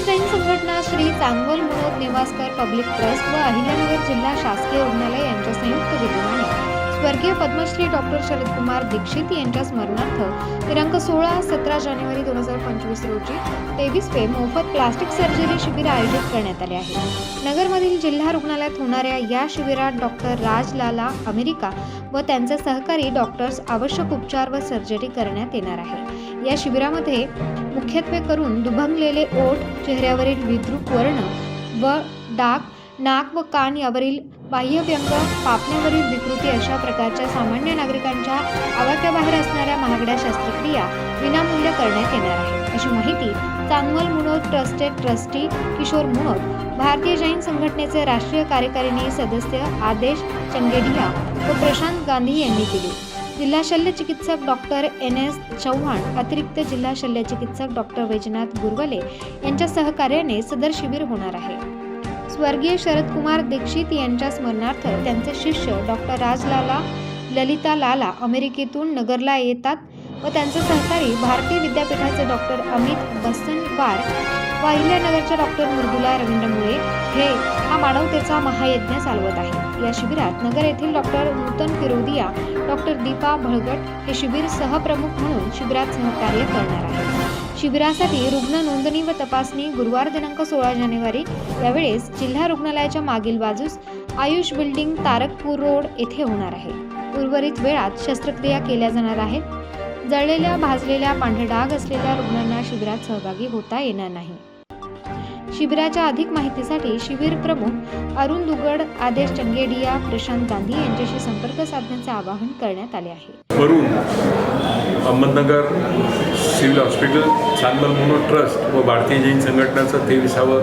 भारतीय जैन संघटना Shri Changwal Manoj Newaskar public trust व अहिल्यानगर जिल्हा शासकीय रुग्णालय यांच्या संयुक्त विद्यमाने स्वर्गीय पद्मश्री डॉक्टर शरदकुमार दीक्षित यांच्या स्मरणार्थ दिनांक सोळा सतरा जानेवारी दोन हजार पंचवीस रोजी तेवीस पे मोफत प्लास्टिक सर्जरी शिबिर आयोजित करण्यात आले आहे. नगरमधील जिल्हा रुग्णालयात होणाऱ्या या शिबिरात डॉक्टर राजलाला अमेरिका व त्यांचे सहकारी डॉक्टर्स आवश्यक उपचार व सर्जरी करण्यात येणार आहे. या शिबिरामध्ये मुख्यत्वे करून दुभंगलेले ओठ चेहऱ्यावरील विद्रूप वर्ण व डाग नाक व कान यावरील बाह्यव्यंग पापण्यावरील विकृती अशा प्रकारच्या सामान्य नागरिकांच्या आवाक्याबाहेर असणाऱ्या महागड्या शस्त्रक्रिया विनामूल्य करण्यात येणार आहे. अशी माहिती चांगवल मुनोद ट्रस्टचे ट्रस्टी किशोर मुनोद भारतीय जैन संघटनेचे राष्ट्रीय कार्यकारिणी सदस्य आदेश चंगेडिया व प्रशांत गांधी यांनी दिली. जिल्हा शल्य चिकित्सक डॉक्टर एन एस चव्हाण अतिरिक्त जिल्हा शल्य चिकित्सक डॉक्टर वैजनाथ गुरवले यांच्या सहकार्याने सदर शिबिर होणार आहे. स्वर्गीय शरदकुमार दीक्षित यांच्या स्मरणार्थ त्यांचे शिष्य डॉक्टर राजलाला ललिता लाला अमेरिकेतून नगरला येतात व त्यांचे सहकारी भारतीय विद्यापीठाचे डॉक्टर अमित बसनवार व अहिल्यानगरच्या डॉक्टर मृदुला रवींद्र मुळे हे हा मानवतेचा महायज्ञ चालवत आहे. या शिबिरात नगर येथील डॉक्टर नूतन फिरोदिया डॉक्टर दीपा भळगट हे शिबिर सहप्रमुख म्हणून शिबिरात सहकार्य करणार आहेत. शिबिरासाठी रुग्ण नोंदणी व तपासणी गुरुवार दिनांक सोळा जानेवारी यावेळेस जिल्हा रुग्णालयाच्या मागील बाजूस आयुष बिल्डिंग तारकपूर रोड येथे होणार आहे. उर्वरित वेळात शस्त्रक्रिया केल्या जाणार आहेत. जळलेल्या भाजलेल्या पांढरे डाग असलेल्या रुग्णांना शिबिरात सहभागी होता येणार नाही. शिबिराच्या अधिक माहितीसाठी शिबिर प्रमुख अरुण दुगड आदेश चंगेडिया प्रशांत गांधी यांच्याशी संपर्क साधण्याचे आवाहन करण्यात आले आहे. Ahmednagar civil hospital Chandal Mono trust व भारतीय जैन संघटनाचं तेविसावं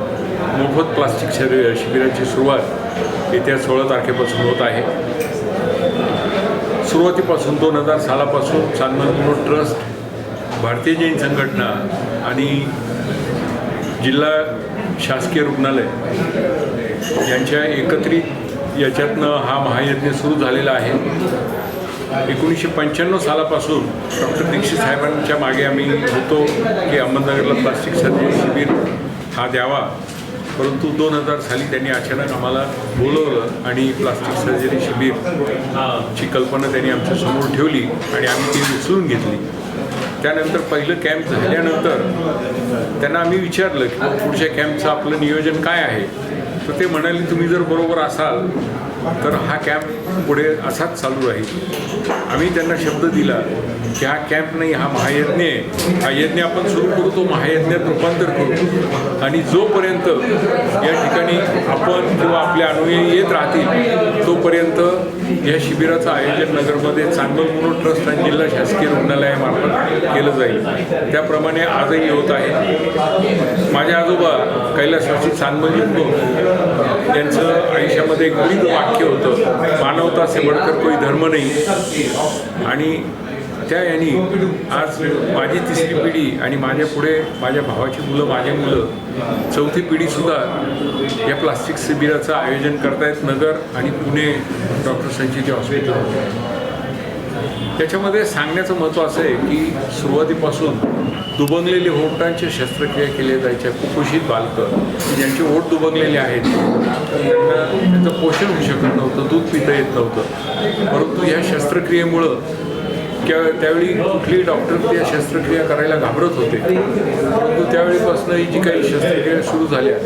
मोफत प्लास्टिक शरीर शिबिराची सुरुवात येत्या सोळा तारखेपासून होत आहे. सुरुवातीपासून दोन हजार सालापासून चांदल मोनो ट्रस्ट भारतीय जैन संघटना आणि जिल्हा शासकीय रुग्णालय यांच्या एकत्रित याच्यातनं हा महायज्ञ सुरू झालेला आहे. एकोणीसशे पंच्याण्णव सालापासून डॉक्टर दीक्षित साहेबांच्या मागे आम्ही होतो की अहमदनगरला प्लास्टिक सर्जरी शिबिर हा द्यावा. परंतु दोन हजार साली त्यांनी अचानक आम्हाला बोलवलं आणि प्लास्टिक सर्जरी शिबिर ची कल्पना त्यांनी आमच्यासमोर ठेवली आणि आम्ही ती उचलून घेतली. त्यानंतर पहिलं कॅम्प झाल्यानंतर त्यांना आम्ही विचारलं की पुढच्या कॅम्पचं आपलं नियोजन काय आहे? तर ते म्हणाले तुम्ही जर बरोबर असाल तर हा कॅम्प पुढे असाच चालू राहील. आम्ही त्यांना शब्द दिला की हा कॅम्प नाही हा महायज्ञ आहे. हा यज्ञ आपण सुरू करू तो महायज्ञात रूपांतर करू. आणि जोपर्यंत या ठिकाणी आपण किंवा आपले अनुयायी येत राहतील तोपर्यंत या शिबिराचं आयोजन नगरमध्ये चांगलं म्हणून ट्रस्ट आणि जिल्हा शासकीय रुग्णालयामार्फत केलं जाईल. त्याप्रमाणे आजही होत आहे. माझे आजोबा कैलासवासी चांदमली त्यांचं आयुष्यामध्ये एक गणित वाक्य होतं. मानवता से बडकर कोई धर्म नाही. आणि त्या यांनी आज माझी तिसरी पिढी आणि माझ्या पुढे माझ्या भावाची मुलं माझे मुलं चौथी पिढीसुद्धा या प्लास्टिक शिबिराचं आयोजन करतायत नगर आणि पुणे डॉक्टर संचिती हॉस्पिटल. त्याच्यामध्ये सांगण्याचं महत्त्व असं आहे की सुरुवातीपासून दुबंगलेले ओठांच्या शस्त्रक्रिया केल्या जायच्या कुपोषित बालकं ज्यांचे ओट दुबंगलेले आहेत त्यांना त्यांचं पोषण होऊ शकत नव्हतं दूध पिता येत नव्हतं. परंतु या शस्त्रक्रियेमुळं त्यावेळी कुठली डॉक्टर त्या शस्त्रक्रिया करायला घाबरत होते. परंतु त्यावेळीपासून ही जी काही शस्त्रक्रिया सुरू झाल्या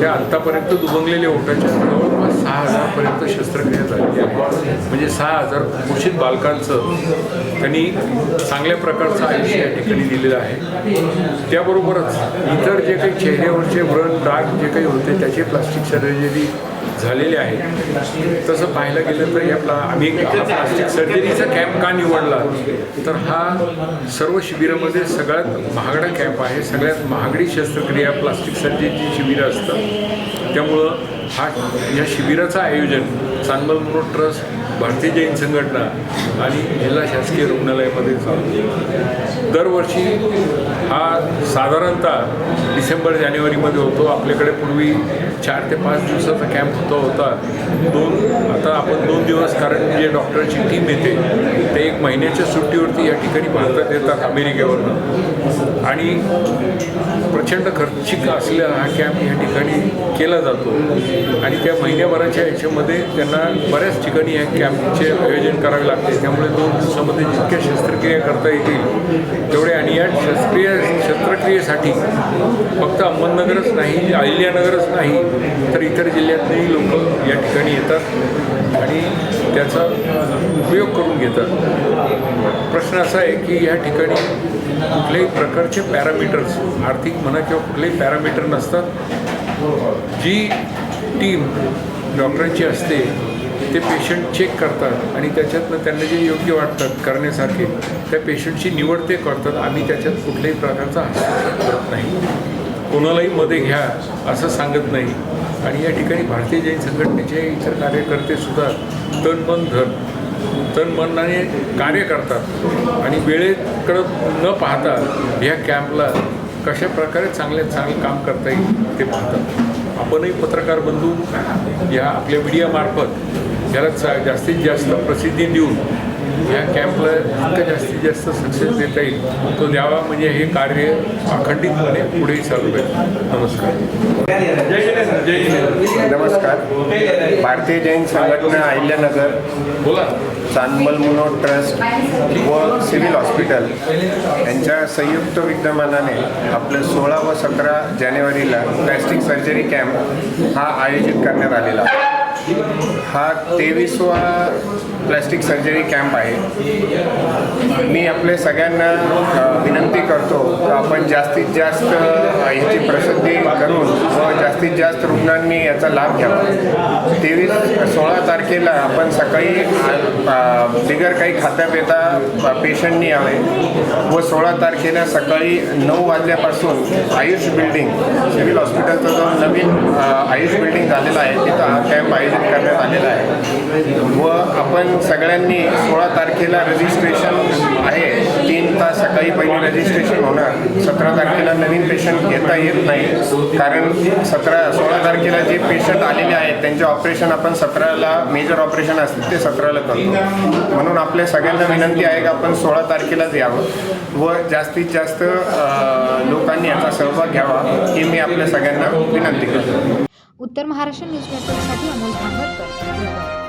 त्या आत्तापर्यंत दुबंगलेल्या ओठाच्या जवळपास सहा हजारपर्यंत शस्त्रक्रिया झालेली आहे. म्हणजे सहा हजार कुपोषित बालकांचं त्यांनी चांगल्या प्रकारचं आयुष्य या ठिकाणी दिलेलं आहे. त्याबरोबरच इतर जे काही चेहऱ्यावरचे व्रण डाग जे काही होते त्याचे प्लास्टिक सर्जरी झालेले आहे. तसं पाहायला गेलं तर आपला आम्ही प्लास्टिक सर्जरीचा कॅम्प का निवडला? तर हा सर्व शिबिरामध्ये सगळ्यात महागडा कॅम्प आहे. सगळ्यात महागडी शस्त्रक्रिया प्लास्टिक सर्जरीची शिबिरं असतात. त्यामुळं हा या शिबिराचं आयोजन चांगल म्हणून ट्रस्ट भारतीय जैन संघटना आणि जिल्हा शासकीय रुग्णालयामध्ये चालू दरवर्षी हा साधारणतः डिसेंबर जानेवारीमध्ये होतो. आपल्याकडे पूर्वी चार ते पाच दिवसाचा कॅम्प होता होता. दोन आता आपण दोन दिवस कारण जे डॉक्टरची टीम येते ते एक महिन्याच्या सुट्टीवरती या ठिकाणी भारतात येतात अमेरिकेवरनं. आणि प्रचंड खर्चिक असलेला हा कॅम्प या ठिकाणी केला जातो. आणि त्या महिन्याभराच्या याच्यामध्ये त्यांना बऱ्याच ठिकाणी या कॅम्पचे आयोजन करावे लागते. त्यामुळे दोन दिवसामध्ये जितक्या शस्त्रक्रिया करता येतील तेवढे आणि या शस्त्रीय शस्त्रक्रियेसाठी फक्त अहमदनगरच नाही अहिल्यानगरच नाही तर इतर जिल्ह्यातलेही लोक या ठिकाणी येतात आणि त्याचा उपयोग करून घेतात. प्रश्न असा आहे की या ठिकाणी कुठल्याही प्रकारचे पॅरामीटर्स आर्थिक म्हणा किंवा कुठलेही पॅरामीटर नसतात. जी टीम डॉक्टरांची असते ते पेशंट चेक करतात आणि त्याच्यातनं त्यांना जे योग्य वाटतात करण्यासारखे त्या पेशंटची निवड ते करतात. आम्ही त्याच्यात कुठल्याही प्रकारचा हस्तक्षेप करत नाही. कोणालाही मध्ये घ्या असं सांगत नाही. आणि या ठिकाणी भारतीय जैन संघटनेचे इतर कार्यकर्तेसुद्धा तन मन धन तन मनाने कार्य करतात. आणि वेळेकडं न पाहता ह्या कॅम्पला कशा प्रकारे चांगल्यात चांगलं काम करता येईल ते पाहतात. आपणही पत्रकार बंधू या आपल्या मीडियामार्फत याला चा जास्तीत जास्त प्रसिद्धी देऊन ह्या कॅम्पला जितकं जास्तीत जास्त सक्सेस देता येईल. तो द्यावा म्हणजे हे कार्य अखंडितपणे पुढेही चालू आहे नमस्कार. नमस्कार. भारतीय जैन संघटना अहिल्यानगर बोला. चांदमल मुनो ट्रस्ट व सिव्हिल हॉस्पिटल यांच्या संयुक्त विद्यमानाने आपलं सोळा व सतरा जानेवारीला प्लॅस्टिक सर्जरी कॅम्प हा आयोजित करण्यात आलेला आहे. हा तेवीसवा प्लॅस्टिक सर्जरी कॅम्प आहे. मी आपले सगळ्यांना विनंती करतो आपण जास्तीत जास्त ह्याची प्रसिद्धी करून व जास्तीत जास्त रुग्णांनी याचा लाभ घ्यावा. तेवीस सोळा तारखेला आपण सकाळी बिगर काही खाता पिता पेशंटनी यावे व सोळा तारखेला सकाळी नऊ वाजल्यापासून आयुष बिल्डिंग सिव्हिल हॉस्पिटलचा जो नवीन आयुष बिल्डिंग झालेला आहे तिथं हा कॅम्प आयोजित करण्यात आलेला आहे. व आपण सगळ्यांनी सोळा तारखेला रजिस्ट्रेशन आहे. तीन तास सकाळी पहिले रजिस्ट्रेशन होणार. सतरा तारखेला नवीन पेशंट घेता येत नाही. कारण सतरा सोळा तारखेला जे पेशंट आलेले आहेत त्यांचे ऑपरेशन आपण सतराला मेजर ऑपरेशन असते ते सतराला करतो. म्हणून आपल्या सगळ्यांना विनंती आहे की आपण सोळा तारखेलाच यावं व जास्तीत जास्त लोकांनी याचा सहभाग घ्यावा हे मी आपल्या सगळ्यांना विनंती करतो. उत्तर महाराष्ट्र न्यूज नेटवर्कसाठी अमोल भांबरकर